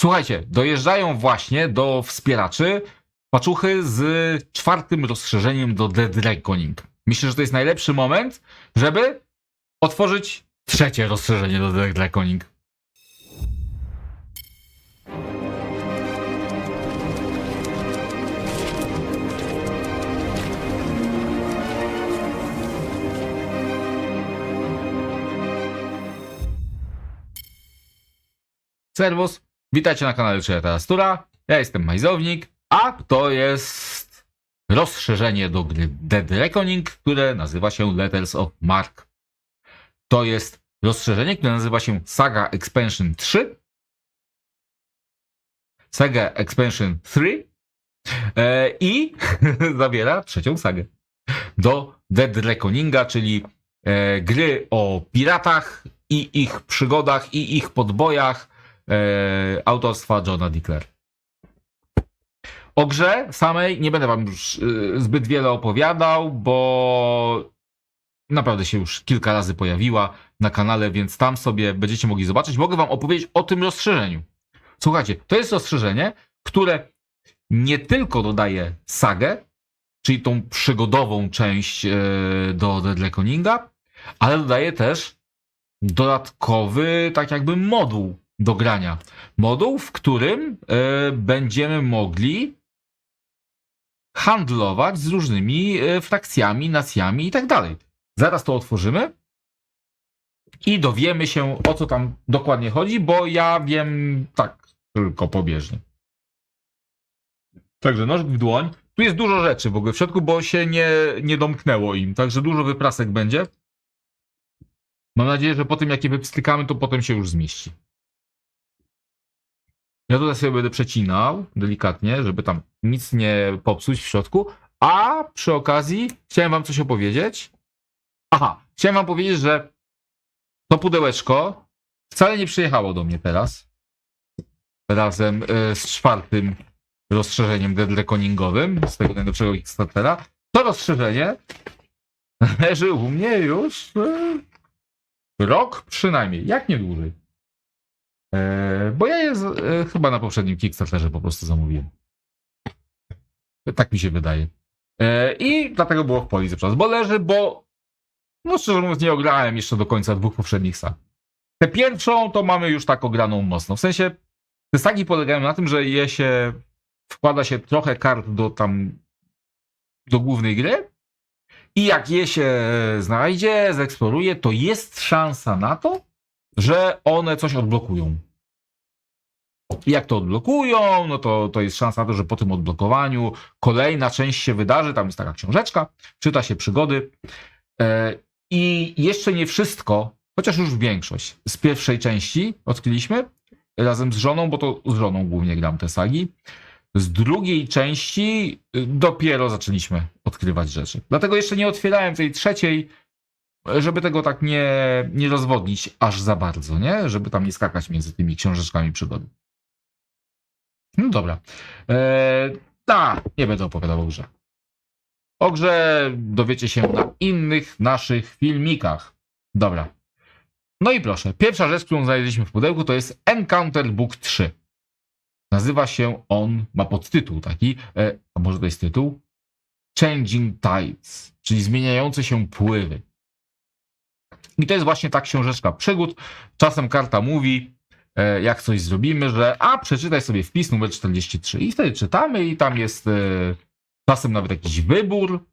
Słuchajcie, dojeżdżają właśnie do wspieraczy paczuchy z czwartym rozszerzeniem do Dead Reckoning. Myślę, że to jest najlepszy moment, żeby otworzyć trzecie rozszerzenie do Dead Reckoning. Serwus, witajcie na kanale Stura. Ja jestem Majzownik, a to jest rozszerzenie do gry Dead Reckoning, które nazywa się Letters of Mark. To jest rozszerzenie, które nazywa się Saga Expansion 3. Saga Expansion 3 e, i zawiera trzecią sagę do Dead Reckoninga, czyli e, gry o piratach i ich przygodach i ich podbojach e, autorstwa Johna Dickler. O grze samej nie będę wam już e, zbyt wiele opowiadał, bo naprawdę się już kilka razy pojawiła na kanale, więc tam sobie będziecie mogli zobaczyć. Mogę wam opowiedzieć o tym rozszerzeniu. Słuchajcie, to jest rozszerzenie, które nie tylko dodaje sagę, czyli tą przygodową część e, do Dead Reckoninga, ale dodaje też dodatkowy, tak jakby moduł do grania. Moduł, w którym e, będziemy mogli handlować z różnymi e, frakcjami, nacjami i tak dalej. Zaraz to otworzymy i dowiemy się, o co tam dokładnie chodzi, bo ja wiem tak tylko pobieżnie. Także noż w dłoń. Tu jest dużo rzeczy w ogóle w środku, bo się nie, nie domknęło im, także dużo wyprasek będzie. Mam nadzieję, że po tym jak je wypstrykamy, to potem się już zmieści. Ja tutaj sobie będę przecinał delikatnie, żeby tam nic nie popsuć w środku. A przy okazji chciałem wam coś opowiedzieć. Aha, chciałem wam powiedzieć, że to pudełeczko wcale nie przyjechało do mnie teraz. Razem e, z czwartym rozszerzeniem Dead Reckoningowym z tego najnowszego Kickstartera. To rozszerzenie leży u mnie już e, rok przynajmniej, jak nie dłużej. E, bo ja je z, e, chyba na poprzednim Kickstarterze po prostu zamówiłem. Tak mi się wydaje. E, I dlatego było w policji czas, bo leży, bo no szczerze mówiąc nie ograłem jeszcze do końca dwóch poprzednich sag. Tę pierwszą to mamy już tak ograną mocno. W sensie te sagi polegają na tym, że je się wkłada się trochę kart do tam do głównej gry i jak je się znajdzie, zeksploruje, to jest szansa na to, że one coś odblokują. Jak to odblokują, no to, to jest szansa na to, że po tym odblokowaniu kolejna część się wydarzy. Tam jest taka książeczka, czyta się przygody. E, I jeszcze nie wszystko, chociaż już większość z pierwszej części odkryliśmy razem z żoną, bo to z żoną głównie gram te sagi. Z drugiej części y, dopiero zaczęliśmy odkrywać rzeczy. Dlatego jeszcze nie otwierałem tej trzeciej, żeby tego tak nie, nie rozwodnić aż za bardzo, nie? Żeby tam nie skakać między tymi książeczkami przygody. No dobra. Eee, ta, nie będę opowiadał o grze. O grze dowiecie się na innych naszych filmikach. Dobra. No i proszę, pierwsza rzecz, którą znaleźliśmy w pudełku, to jest Encounter Book 3. Nazywa się on, ma podtytuł taki, e, a może to jest tytuł? Changing Tides, czyli zmieniające się pływy. I to jest właśnie ta książeczka przygód. Czasem karta mówi, e, jak coś zrobimy, że a przeczytaj sobie wpis numer 43 i wtedy czytamy i tam jest e, czasem nawet jakiś wybór,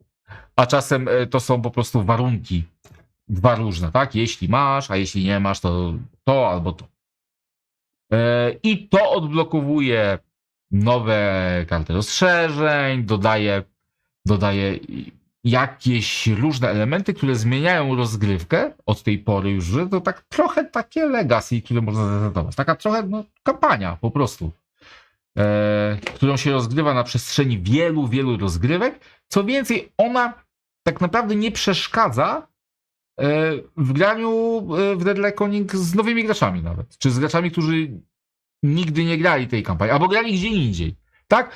a czasem e, to są po prostu warunki dwa różne, tak? Jeśli masz, a jeśli nie masz, to to albo to. I to odblokowuje nowe karty rozszerzeń, dodaje, dodaje jakieś różne elementy, które zmieniają rozgrywkę od tej pory już, że to tak trochę takie legacy, które można zastosować. Taka trochę no, kampania po prostu, e, którą się rozgrywa na przestrzeni wielu, wielu rozgrywek. Co więcej, ona tak naprawdę nie przeszkadza e, w graniu e, w Dead Reckoning z nowymi graczami nawet, czy z graczami, którzy nigdy nie grali tej kampanii, albo grali gdzie indziej. Tak?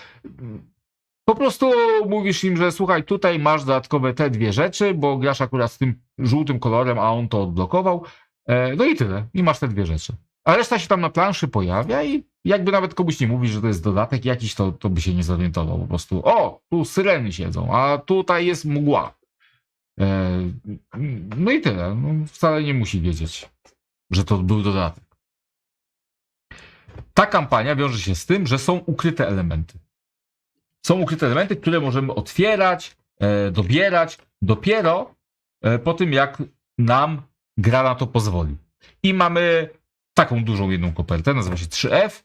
Po prostu mówisz im, że słuchaj, tutaj masz dodatkowe te dwie rzeczy, bo grasz akurat z tym żółtym kolorem, a on to odblokował. E, no i tyle. I masz te dwie rzeczy. A reszta się tam na planszy pojawia i jakby nawet komuś nie mówić, że to jest dodatek jakiś, to, to by się nie zorientował. Po prostu, o, tu syreny siedzą, a tutaj jest mgła. E, no i tyle. No, wcale nie musi wiedzieć, że to był dodatek. Ta kampania wiąże się z tym, że są ukryte elementy. Są ukryte elementy, które możemy otwierać, e, dobierać dopiero e, po tym, jak nam gra na to pozwoli. I mamy taką dużą jedną kopertę, nazywa się 3F,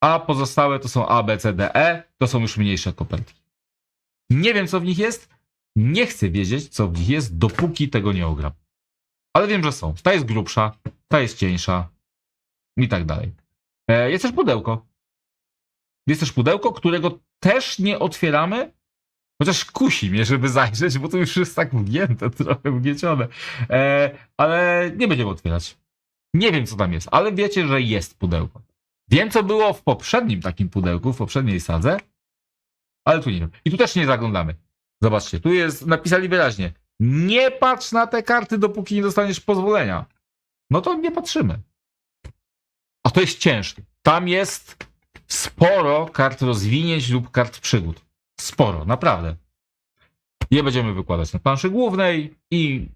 a pozostałe to są A, B, C, D, E, to są już mniejsze kopertki. Nie wiem, co w nich jest, nie chcę wiedzieć, co w nich jest, dopóki tego nie ogram. Ale wiem, że są. Ta jest grubsza, ta jest cieńsza i tak dalej. E, Jest też pudełko. Jest też pudełko, którego też nie otwieramy, chociaż kusi mnie, żeby zajrzeć, bo to już jest tak wgięte, trochę wgniecione. E, ale nie będziemy otwierać. Nie wiem, co tam jest, ale wiecie, że jest pudełko. Wiem, co było w poprzednim takim pudełku, w poprzedniej sadze, ale tu nie wiem. I tu też nie zaglądamy. Zobaczcie, tu jest, napisali wyraźnie, nie patrz na te karty, dopóki nie dostaniesz pozwolenia. No to nie patrzymy. A to jest ciężkie. Tam jest sporo kart rozwinięć lub kart przygód. Sporo, naprawdę. Je będziemy wykładać na planszy głównej i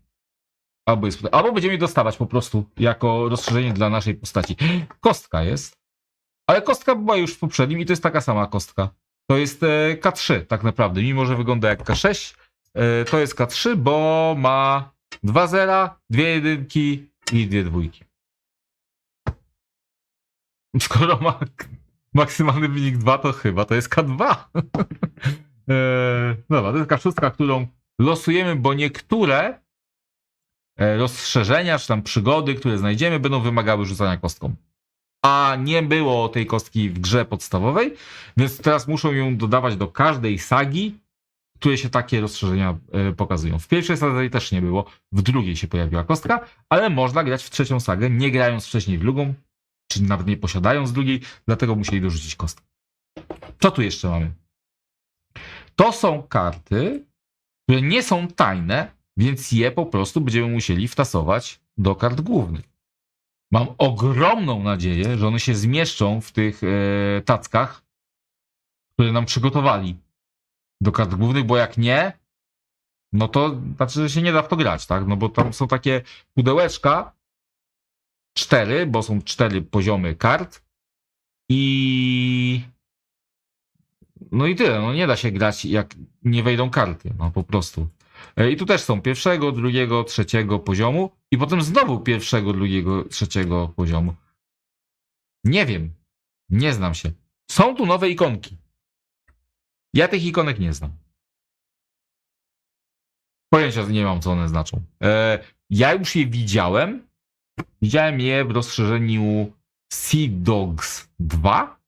albo, jest, albo będziemy je dostawać po prostu jako rozszerzenie dla naszej postaci. Kostka jest, ale kostka była już w poprzednim i to jest taka sama kostka. To jest e, K3 tak naprawdę, mimo że wygląda jak K6, e, to jest K3, bo ma dwa zera, dwie jedynki i dwie dwójki. Skoro ma maksymalny wynik 2, to chyba to jest K2. e, dobra, to jest K6, którą losujemy, bo niektóre e, rozszerzenia, czy tam przygody, które znajdziemy, będą wymagały rzucania kostką. A nie było tej kostki w grze podstawowej, więc teraz muszą ją dodawać do każdej sagi, w której się takie rozszerzenia e, pokazują. W pierwszej sadze też nie było, w drugiej się pojawiła kostka, ale można grać w trzecią sagę, nie grając wcześniej w drugą, czy nawet nie posiadając drugiej, dlatego musieli dorzucić kostkę. Co tu jeszcze mamy? To są karty, które nie są tajne, więc je po prostu będziemy musieli wtasować do kart głównych. Mam ogromną nadzieję, że one się zmieszczą w tych e, tackach, które nam przygotowali do kart głównych, bo jak nie, no to znaczy, że się nie da w to grać, tak? No bo tam są takie pudełeczka, cztery, bo są cztery poziomy kart i no i tyle, no nie da się grać jak nie wejdą karty, no po prostu. E, I tu też są pierwszego, drugiego, trzeciego poziomu i potem znowu pierwszego, drugiego, trzeciego poziomu. Nie wiem, nie znam się. Są tu nowe ikonki. Ja tych ikonek nie znam. Pojęcia nie mam, co one znaczą. E, ja już je widziałem. Widziałem je w rozszerzeniu Sea Dogs 2.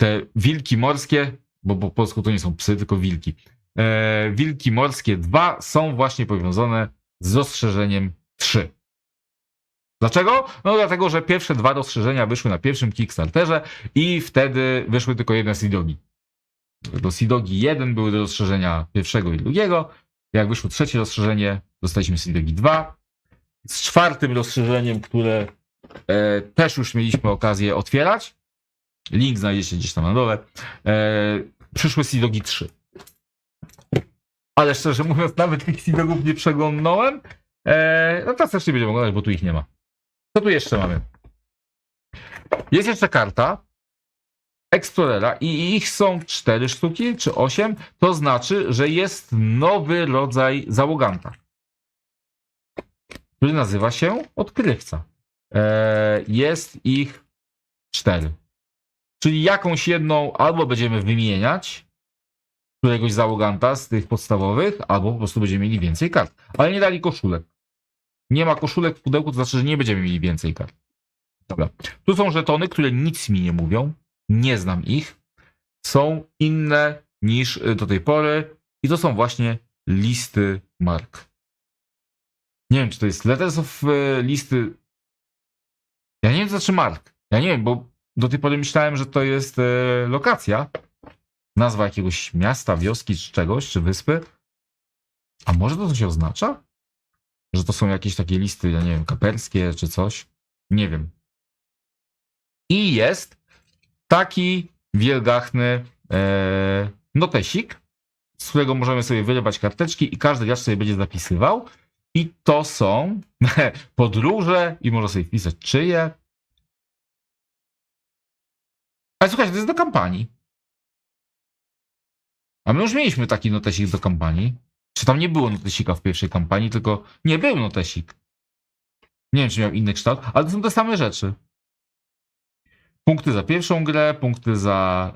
Te wilki morskie, bo po polsku to nie są psy, tylko wilki. E, wilki morskie 2 są właśnie powiązane z rozszerzeniem 3. Dlaczego? No dlatego, że pierwsze dwa rozszerzenia wyszły na pierwszym Kickstarterze i wtedy wyszły tylko jedne Sidogi. Do Sidogi 1 były do rozszerzenia pierwszego i drugiego. Jak wyszło trzecie rozszerzenie, dostaliśmy Sidogi 2. Z czwartym rozszerzeniem, które e, też już mieliśmy okazję otwierać. Link znajdziecie gdzieś tam na dole. E, przyszły Sidogi 3. Ale szczerze mówiąc, nawet tych Sidogów nie przeglądnąłem. E, no teraz też nie będziemy oglądać, bo tu ich nie ma. Co tu jeszcze mamy? Jest jeszcze karta Explorera i ich są cztery sztuki, czy osiem. To znaczy, że jest nowy rodzaj załoganta, który nazywa się Odkrywca. E, jest ich cztery. Czyli jakąś jedną albo będziemy wymieniać któregoś załoganta z tych podstawowych, albo po prostu będziemy mieli więcej kart. Ale nie dali koszulek. Nie ma koszulek w pudełku, to znaczy, że nie będziemy mieli więcej kart. Dobra. Tu są żetony, które nic mi nie mówią. Nie znam ich. Są inne niż y, do tej pory. I to są właśnie listy mark. Nie wiem, czy to jest Letters of y, listy. Ja nie wiem, co znaczy mark. Ja nie wiem, bo do tej pory myślałem, że to jest y, lokacja. Nazwa jakiegoś miasta, wioski, czy czegoś, czy wyspy. A może to coś oznacza? Że to są jakieś takie listy, ja nie wiem, kaperskie, czy coś? Nie wiem. I jest taki wielgachny e, notesik, z którego możemy sobie wyrywać karteczki i każdy gracz sobie będzie zapisywał. I to są podróże i można sobie wpisać czyje. Ale słuchajcie, to jest do kampanii. A my już mieliśmy taki notesik do kampanii. Czy tam nie było notesika w pierwszej kampanii, tylko nie był notesik. Nie wiem, czy miał inny kształt, ale to są te same rzeczy. Punkty za pierwszą grę, punkty za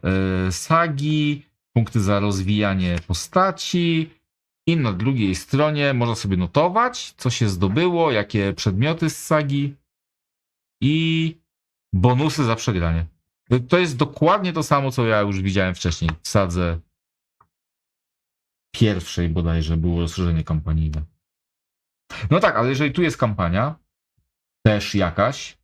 y, sagi, punkty za rozwijanie postaci. I na drugiej stronie można sobie notować, co się zdobyło, jakie przedmioty z sagi i bonusy za przegranie. To- jest dokładnie to samo, co ja już widziałem wcześniej w sadze pierwszej bodajże było rozszerzenie kampanijne. No tak, ale jeżeli tu jest kampania, też jakaś,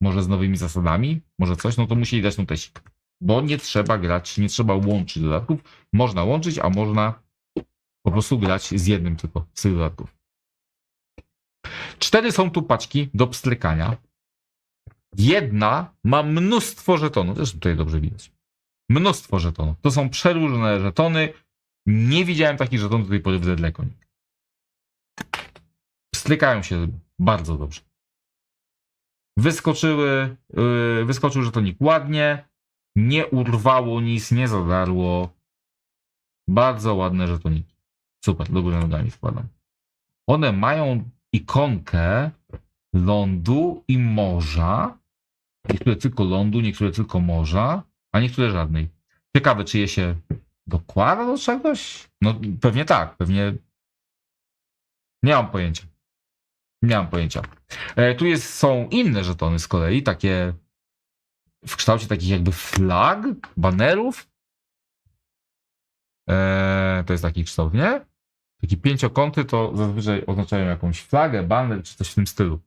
może z nowymi zasadami, może coś, no to musieli dać notesik. Bo nie trzeba grać, nie trzeba łączyć dodatków. Można łączyć, a można po prostu grać z jednym tylko z tych dodatków. Cztery są tu paczki do pstrykania. Jedna ma mnóstwo żetonów, też tutaj dobrze widać. Mnóstwo żetonów. To są przeróżne żetony. Nie widziałem takich żetonów do tej pory w Deadlecon. Pstrykają się bardzo dobrze. Wyskoczyły, yy, wyskoczył żetonik ładnie, nie urwało nic, nie zadarło. Bardzo ładne żetoniki. Super, do góry nogami wkładam. One mają ikonkę lądu i morza. Niektóre tylko lądu, niektóre tylko morza, a niektóre żadnej. Ciekawe, czy je się dokłada do czegoś? No pewnie tak, pewnie. Nie mam pojęcia. Nie mam pojęcia. E, tu jest, są inne żetony z kolei, takie w kształcie takich jakby flag, banerów. E, to jest taki kształt, nie? Taki pięciokąty to zazwyczaj oznaczają jakąś flagę, baner czy coś w tym stylu.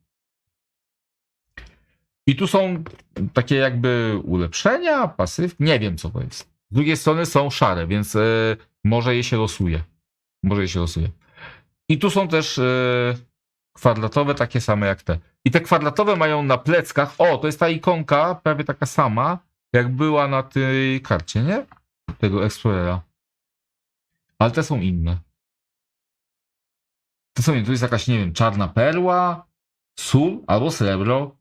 I tu są takie jakby ulepszenia, pasywki, nie wiem co to jest. Z drugiej strony są szare, więc e, może je się losuje. Może je się losuje. I tu są też e, kwadratowe, takie same jak te. I te kwadratowe mają na pleckach, o, to jest ta ikonka, prawie taka sama, jak była na tej karcie, nie? Tego Explorera. Ale te są inne. To są inne, tu jest jakaś, nie wiem, czarna perła, sól albo srebro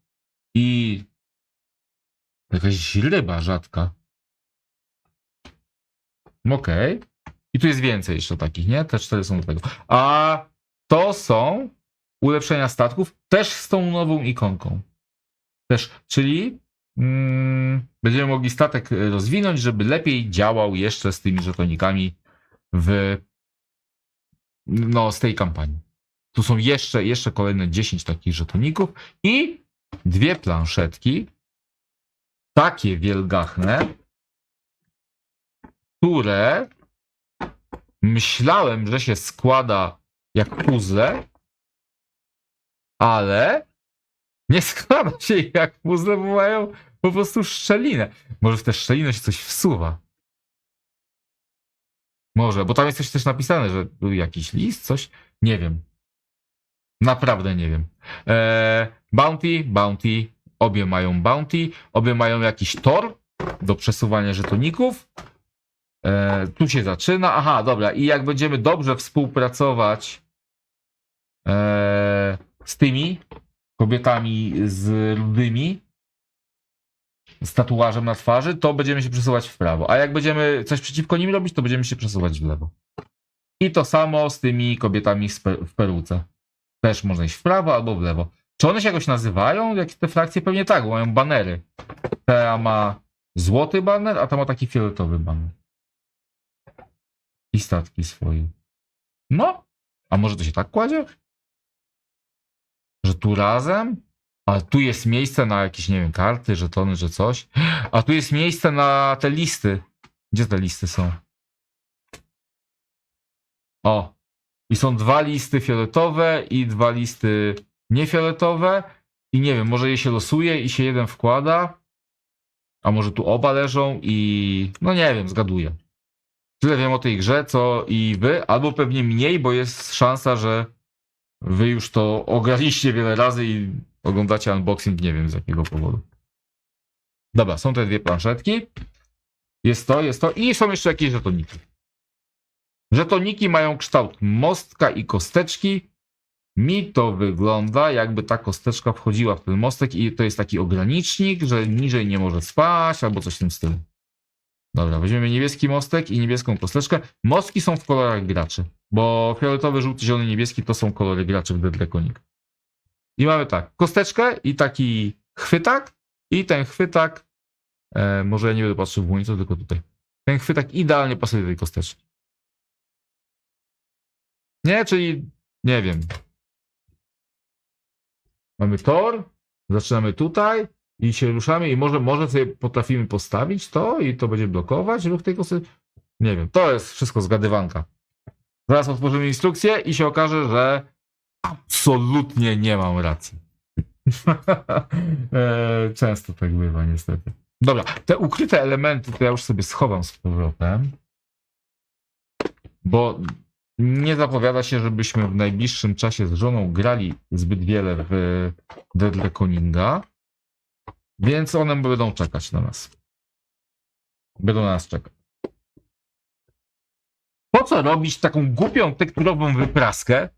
i jakaś ryba rzadka. Okej. I tu jest więcej jeszcze takich, nie? Te cztery są do tego. A to są ulepszenia statków też z tą nową ikonką. Też, czyli mm, będziemy mogli statek e, rozwinąć, żeby lepiej działał jeszcze z tymi żetonikami w no, z tej kampanii. Tu są jeszcze, jeszcze kolejne 10 takich żetoników i dwie planszetki, takie wielgachne, które myślałem, że się składa jak puzzle, ale nie składa się jak puzzle, bo mają po prostu szczelinę. Może w tę szczelinę się coś wsuwa. Może, bo tam jest coś też napisane, że był jakiś list, coś. Nie wiem. Naprawdę nie wiem. Eee, bounty, bounty. Obie mają bounty. Obie mają jakiś tor do przesuwania żetoników. Eee, tu się zaczyna. Aha, dobra. I jak będziemy dobrze współpracować eee, z tymi kobietami z rudymi, z tatuażem na twarzy, to będziemy się przesuwać w prawo. A jak będziemy coś przeciwko nim robić, to będziemy się przesuwać w lewo. I to samo z tymi kobietami w peruce. Też można iść w prawo albo w lewo. Czy one się jakoś nazywają? Jak te frakcje pewnie tak, bo mają banery. Ta ma złoty baner, a ta ma taki fioletowy baner. I statki swoje. No, a może to się tak kładzie? Że tu razem? A tu jest miejsce na jakieś, nie wiem, karty, żetony, że coś. A tu jest miejsce na te listy. Gdzie te listy są? O. I są dwa listy fioletowe i dwa listy niefioletowe. I nie wiem, może je się losuje i się jeden wkłada. A może tu oba leżą i. No nie wiem, zgaduję. Tyle wiem o tej grze, co i wy, albo pewnie mniej, bo jest szansa, że wy już to ograliście wiele razy i oglądacie unboxing, nie wiem z jakiego powodu. Dobra, są te dwie planszetki. Jest to, jest to. I są jeszcze jakieś żetoniki. Żetoniki mają kształt mostka i kosteczki. Mi to wygląda, jakby ta kosteczka wchodziła w ten mostek i to jest taki ogranicznik, że niżej nie może spać albo coś w tym stylu. Dobra, weźmiemy niebieski mostek i niebieską kosteczkę. Mostki są w kolorach graczy, bo fioletowy, żółty, zielony, niebieski to są kolory graczy w Reckoning. I mamy tak, kosteczkę i taki chwytak i ten chwytak, e, może ja nie będę patrzył w monitor, tylko tutaj. Ten chwytak idealnie pasuje do tej kosteczki. Nie, czyli nie wiem. Mamy tor, zaczynamy tutaj i się ruszamy i może, może sobie potrafimy postawić to i to będzie blokować ruch tej kosy. Nie wiem, to jest wszystko zgadywanka. Zaraz otworzymy instrukcję i się okaże, że absolutnie nie mam racji. E, Często tak bywa, niestety. Dobra, te ukryte elementy to ja już sobie schowam z powrotem. Bo nie zapowiada się, żebyśmy w najbliższym czasie z żoną grali zbyt wiele w Dead Reckoninga. Więc one będą czekać na nas. Będą na nas czekać. Po co robić taką głupią tekturową wypraskę,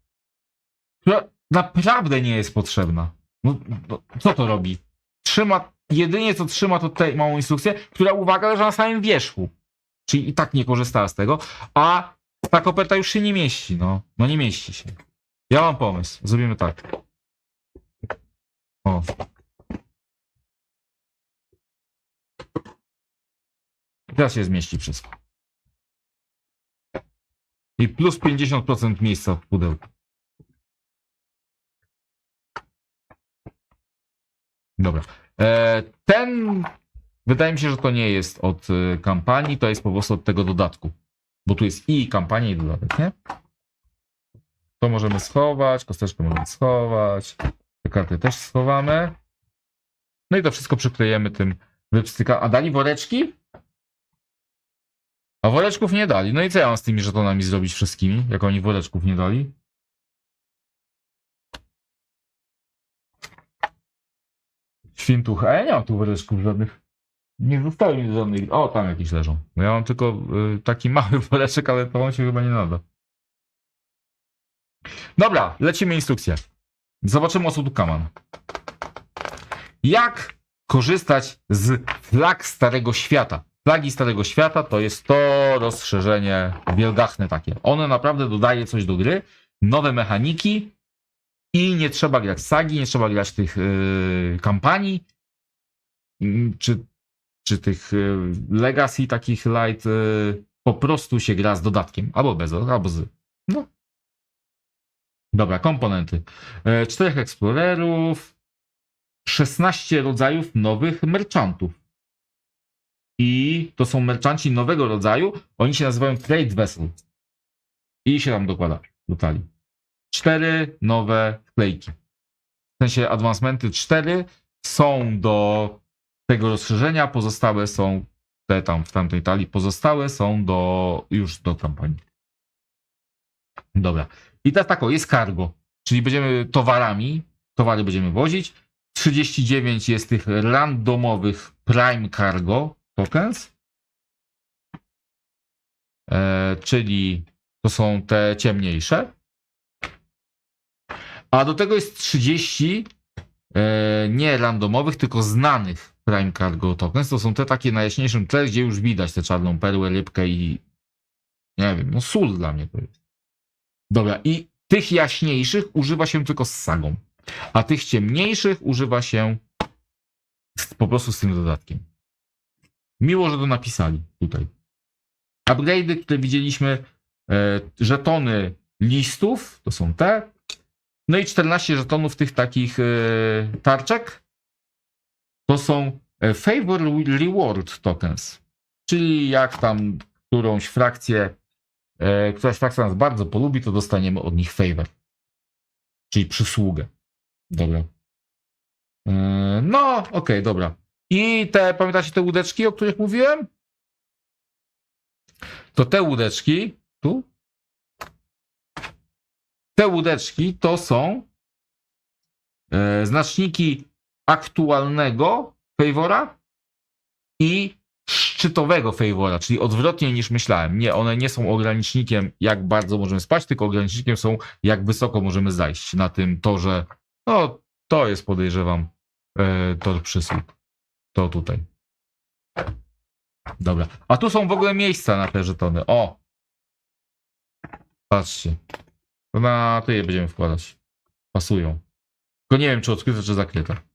która naprawdę nie jest potrzebna? No, no, co to robi? Trzyma, jedynie co trzyma to tę małą instrukcję, która uwaga leży na samym wierzchu. Czyli i tak nie korzystała z tego, a ta koperta już się nie mieści, no. No nie mieści się. Ja mam pomysł. Zrobimy tak. O. Teraz się zmieści wszystko. I plus 50% miejsca w pudełku. Dobra. E, ten, wydaje mi się, że to nie jest od e, kampanii, to jest po prostu od tego dodatku. Bo tu jest i kampania, i dodatek, nie? To możemy schować, kosteczkę możemy schować, te karty też schowamy. No i to wszystko przyklejemy tym wypstyka. A dali woreczki? A woreczków nie dali. No i co ja mam z tymi żetonami zrobić wszystkimi, jak oni woreczków nie dali? Świntuch, a ja nie mam tu woreczków żadnych. Nie zostały mi żadnych. O, tam jakieś leżą. No ja mam tylko y, taki mały woreczek, ale to on się chyba nie nada. Dobra, lecimy instrukcję. Zobaczymy o co tu kaman. Jak korzystać z flag Starego Świata? Flagi Starego Świata to jest to rozszerzenie wielgachne takie. One naprawdę dodaje coś do gry, nowe mechaniki i nie trzeba grać sagi, nie trzeba grać tych yy, kampanii, mm, czy, czy tych yy, legacy takich light, yy, po prostu się gra z dodatkiem, albo bez, albo z. No. Dobra, komponenty. E, Czterech eksplorerów, 16 rodzajów nowych merchantów. I to są merchanci nowego rodzaju. Oni się nazywają Trade Vessel. I się tam dokłada do talii. Cztery nowe wklejki. W sensie advancementy cztery są do tego rozszerzenia, pozostałe są te tam w tamtej talii, pozostałe są do już do kampanii. Dobra. I teraz tak, o, jest cargo, czyli będziemy towarami, towary będziemy wozić. 39 jest tych randomowych Prime Cargo tokens, e, czyli to są te ciemniejsze. A do tego jest 30 e, nie randomowych, tylko znanych Prime Cargo tokens. To są te takie na jaśniejszym tle, gdzie już widać tę czarną perłę, rybkę i nie wiem, no sól dla mnie to jest. Dobra, i tych jaśniejszych używa się tylko z sagą, a tych ciemniejszych używa się z, po prostu z tym dodatkiem. Miło, że to napisali tutaj. Upgrade'y, które widzieliśmy, e, żetony listów, to są te. No i 14 żetonów tych takich e, tarczek, to są e, Favor Reward Tokens. Czyli jak tam którąś frakcję e, któraś frakcja nas bardzo polubi, to dostaniemy od nich favor. Czyli przysługę. Dobra. E, no, okej, dobra. I te, pamiętacie te łódeczki, o których mówiłem? To te łódeczki, tu? Te łódeczki to są e, znaczniki aktualnego favora i szczytowego favora, czyli odwrotnie niż myślałem. Nie, one nie są ogranicznikiem, jak bardzo możemy spać, tylko ogranicznikiem są, jak wysoko możemy zajść na tym torze. No, to jest podejrzewam e, tor przysług. To tutaj. Dobra. A tu są w ogóle miejsca na te żetony. O! Patrzcie. Na to je będziemy wkładać. Pasują. Tylko nie wiem, czy odkryte, czy zakryte.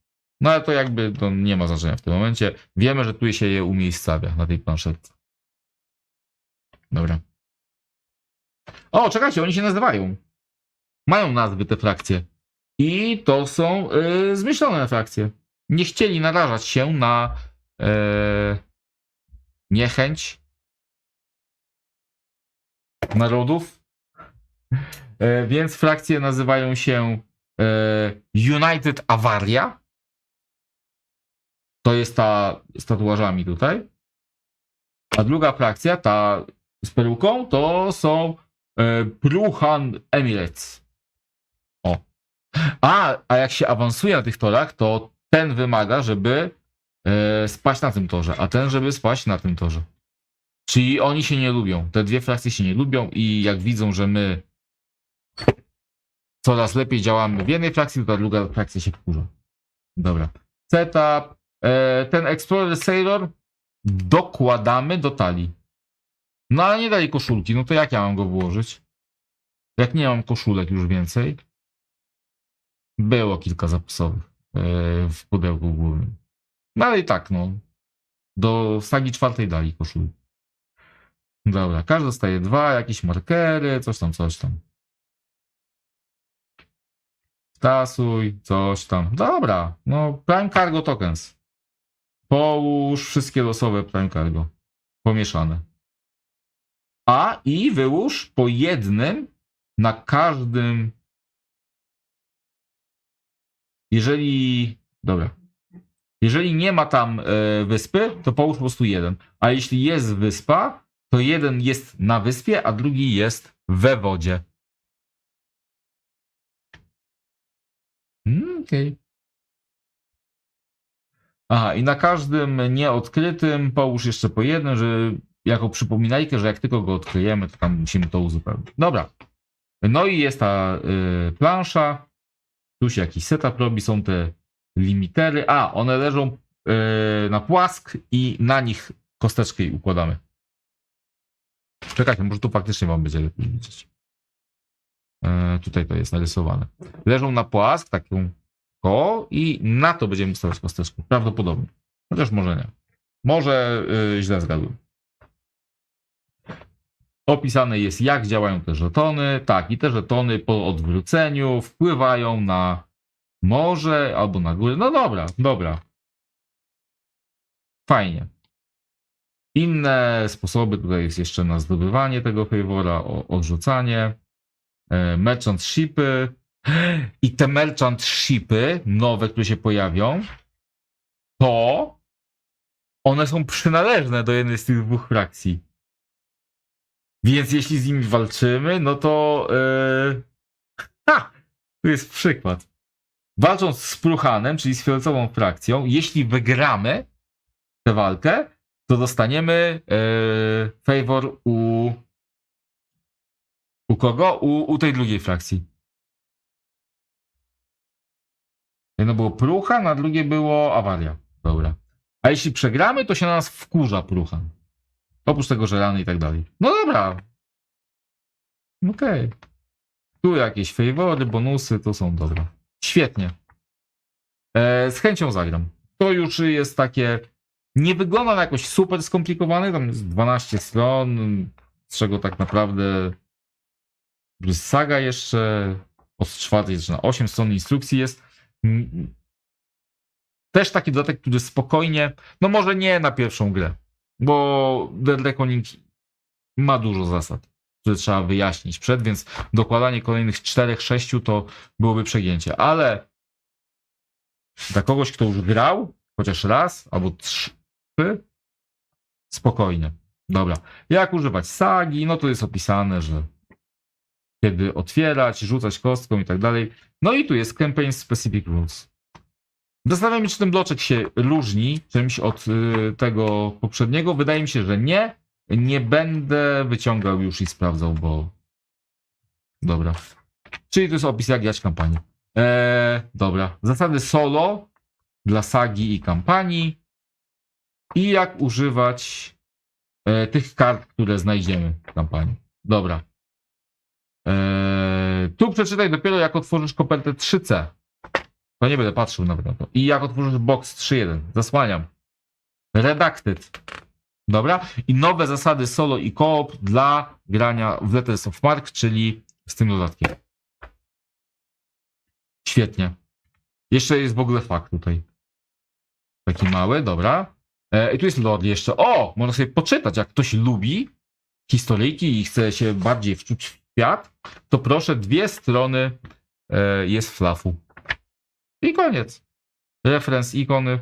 No ale to jakby to nie ma znaczenia w tym momencie. Wiemy, że tu się je umiejscawia na tej planszetce. Dobra. O, czekajcie, oni się nazywają. Mają nazwy te frakcje. I to są yy, zmyślone frakcje. Nie chcieli narażać się na yy, niechęć narodów. Yy, więc frakcje nazywają się yy, United Avaria. To jest ta z tatuażami tutaj. A druga frakcja, ta z peruką, to są e, Pruhan Emirates. O. A, a jak się awansuje na tych torach, to ten wymaga, żeby e, spać na tym torze, a ten, żeby spać na tym torze. Czyli oni się nie lubią. Te dwie frakcje się nie lubią i jak widzą, że my coraz lepiej działamy w jednej frakcji, to ta druga frakcja się wkurza. Dobra. Setup. E, ten Explorer Sailor dokładamy do talii. No ale nie dali koszulki, no to jak ja mam go włożyć? Jak nie mam koszulek już więcej? Było kilka zapasowych e, w pudełku głównym. No ale i tak, no. Do sagi czwartej dali koszulki. Dobra, każdy dostaje dwa, jakieś markery, coś tam, coś tam. Tasuj, coś tam. Dobra, no Prime Cargo Tokens. Połóż wszystkie losowe Prime Cargo. Pomieszane. A i wyłóż po jednym na każdym. Jeżeli. Dobra. Jeżeli nie ma tam e, wyspy, to połóż po prostu jeden. A jeśli jest wyspa, to jeden jest na wyspie, a drugi jest we wodzie. Mm, Okej. Aha, i na każdym nieodkrytym połóż jeszcze po jednym, że jako przypominajkę, że jak tylko go odkryjemy, to tam musimy to uzupełnić. Dobra. No i jest ta y, plansza. Tu się jakiś setup robi, są te limitery. A, one leżą y, na płask i na nich kosteczkę układamy. Czekajcie, może tu faktycznie wam będzie lepiej widzieć. E, tutaj to jest narysowane. Leżą na płask, taką o i na to będziemy stawiać kosteczkę. Prawdopodobnie. Chociaż może nie. Może yy, źle zgadłem. Opisane jest, jak działają te żetony. Tak, i te żetony po odwróceniu wpływają na morze albo na górę. No dobra, dobra. Fajnie. Inne sposoby, tutaj jest jeszcze na zdobywanie tego favora, odrzucanie. E, merchant shipy. I te merchant shipy nowe, które się pojawią, to one są przynależne do jednej z tych dwóch frakcji. Więc jeśli z nimi walczymy, no to. Yy... Ha! Tu jest przykład. Walcząc z Pruchanem, czyli z fioletową frakcją, jeśli wygramy tę walkę, to dostaniemy yy, favor u. U kogo? U, u tej drugiej frakcji. Jedno było Prucha, na drugie było Awaria. Dobra. A jeśli przegramy, to się na nas wkurza Pruchan. Oprócz tego, że rany i tak dalej. No dobra. Okej. Okay. Tu jakieś favory, bonusy, to są dobre. Świetnie. E, z chęcią zagram. To już jest takie... Nie wygląda na jakoś super skomplikowane. Tam jest 12 stron, z czego tak naprawdę saga jeszcze od czwartej zaczyna 8 stron instrukcji jest. Też taki dodatek, który spokojnie, no może nie na pierwszą grę, bo Dead Reckoning ma dużo zasad, które trzeba wyjaśnić przed, więc dokładanie kolejnych 4-6 to byłoby przegięcie, ale dla kogoś, kto już grał chociaż raz albo trzy, spokojnie. Dobra. Jak używać sagi? No to jest opisane, że kiedy otwierać, rzucać kostką i tak dalej. No i tu jest Campaign Specific Rules. Zastanawiam się, czy ten bloczek się różni czymś od y, tego poprzedniego. Wydaje mi się, że nie. Nie będę wyciągał już i sprawdzał, bo. Dobra. Czyli to jest opis, jak grać kampanię. Eee, dobra. Zasady solo dla sagi i kampanii. I jak używać e, tych kart, które znajdziemy w kampanii. Dobra. Eee, tu przeczytaj dopiero, jak otworzysz kopertę 3C. To nie będę patrzył nawet na to. I jak otworzysz box 3.1. Zasłaniam. Redacted. Dobra. I nowe zasady solo i koop dla grania w Letters of Mark, czyli z tym dodatkiem. Świetnie. Jeszcze jest w ogóle fakt tutaj. Taki mały, dobra. E, I tu jest lore jeszcze. O! Można sobie poczytać, jak ktoś lubi historyjki i chce się bardziej wczuć w świat, to proszę, dwie strony e, jest flafu. I koniec. Referenc ikony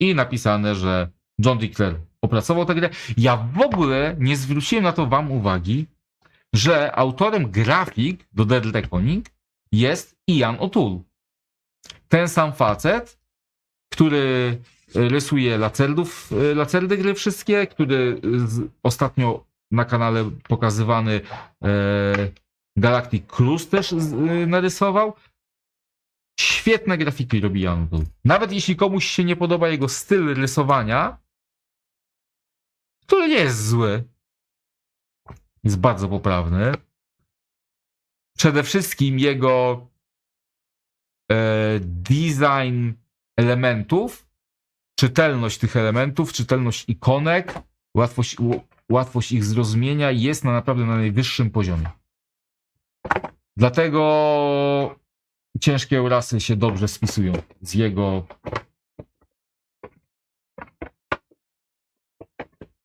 i napisane, że John Dickler opracował tę grę. Ja w ogóle nie zwróciłem na to wam uwagi, że autorem grafik do Dead Reckoning jest Ian O'Toole. Ten sam facet, który rysuje Lacerdów, Lacerdy gry wszystkie, który ostatnio na kanale pokazywany e, Galactic Cruise też e, narysował. Świetne grafiki robi O'Toole. Nawet jeśli komuś się nie podoba jego styl rysowania, który nie jest zły, jest bardzo poprawny. Przede wszystkim jego e, design elementów, czytelność tych elementów, czytelność ikonek, łatwość, łatwość ich zrozumienia jest na naprawdę na najwyższym poziomie. Dlatego ciężkie Eurasy się dobrze spisują z jego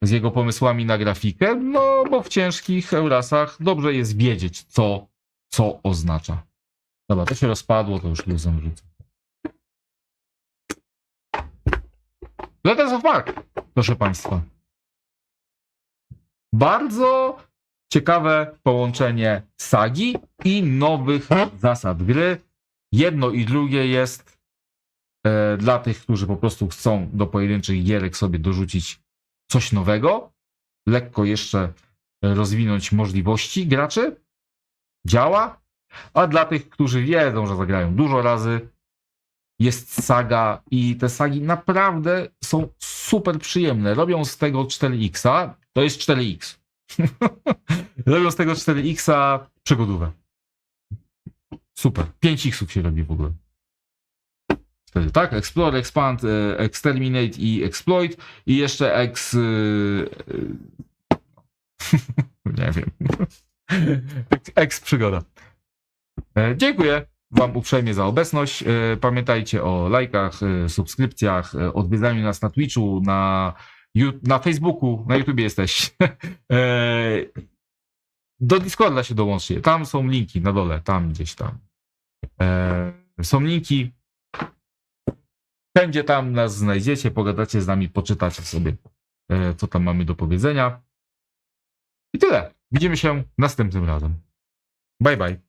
z jego pomysłami na grafikę, no bo w ciężkich Eurasach dobrze jest wiedzieć, co, co oznacza. Dobra, to się rozpadło, to już luzem rzucę. Letters of Mark, proszę Państwa. Bardzo ciekawe połączenie sagi i nowych zasad gry. Jedno i drugie jest e, dla tych, którzy po prostu chcą do pojedynczych gierek sobie dorzucić coś nowego, lekko jeszcze rozwinąć możliwości graczy. Działa. A dla tych, którzy wiedzą, że zagrają dużo razy, jest saga i te sagi naprawdę są super przyjemne. Robią z tego 4X, to jest 4X. Robią z tego 4X przygodówę. Super. 5X się robi w ogóle. Wtedy, tak? Explore, Expand, e, Exterminate i Exploit i jeszcze Ex... e, e, nie wiem. Ex- przygoda. Dziękuję Wam uprzejmie za obecność. Pamiętajcie o lajkach, subskrypcjach, odwiedzaniu nas na Twitchu, na, na Facebooku, na YouTubie jesteś. E, Do Discorda się dołączcie. Tam są linki na dole, tam gdzieś tam. E, Są linki. Wszędzie tam nas znajdziecie, pogadacie z nami, poczytacie sobie, e, co tam mamy do powiedzenia. I tyle. Widzimy się następnym razem. Bye bye.